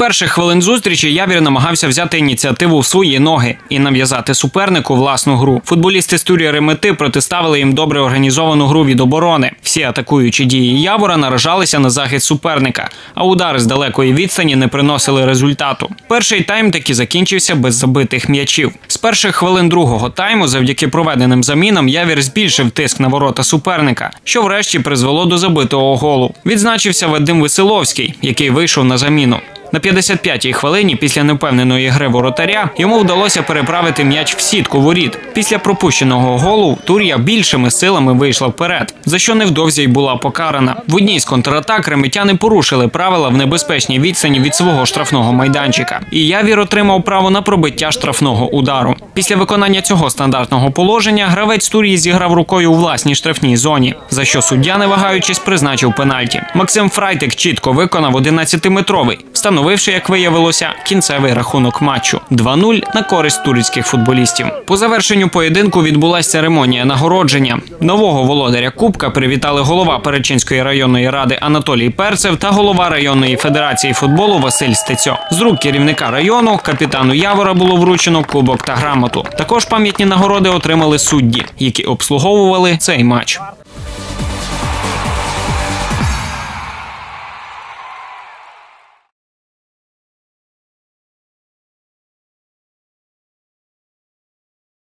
перших хвилин зустрічі Явір намагався взяти ініціативу в свої ноги і нав'язати супернику власну гру. Футболісти з Турі Ремети протиставили їм добре організовану гру від оборони. Всі атакуючі дії Явора наражалися на захист суперника, а удари з далекої відстані не приносили результату. Перший тайм таки закінчився без забитих м'ячів. З перших хвилин другого тайму, завдяки проведеним замінам, Явір збільшив тиск на ворота суперника, що врешті призвело до забитого голу. Відзначився Вадим Веселовський, який вийшов на заміну. На 55-й хвилині після невпевненої гри воротаря йому вдалося переправити м'яч в сітку воріт. Після пропущеного голу Тур'я більшими силами вийшла вперед, за що невдовзі й була покарана. В одній з контратак реметяни порушили правила в небезпечній відстані від свого штрафного майданчика. І Явір отримав право на пробиття штрафного удару. Після виконання цього стандартного положення гравець Тур'ї зіграв рукою у власній штрафній зоні, за що суддя, не вагаючись, призначив пенальті. Максим Фрайтик чітко виконав 11-метровий, встановивши, як виявилося, кінцевий рахунок матчу 2-0 на користь турецьких футболістів. По завершенню поєдинку відбулася церемонія нагородження. Нового володаря Кубка привітали голова Перечинської районної ради Анатолій Перцев та голова районної федерації футболу Василь Стецьо. З рук керівника району капітану Явора було вручено кубок та грамоту. Також пам'ятні нагороди отримали судді, які обслуговували цей матч.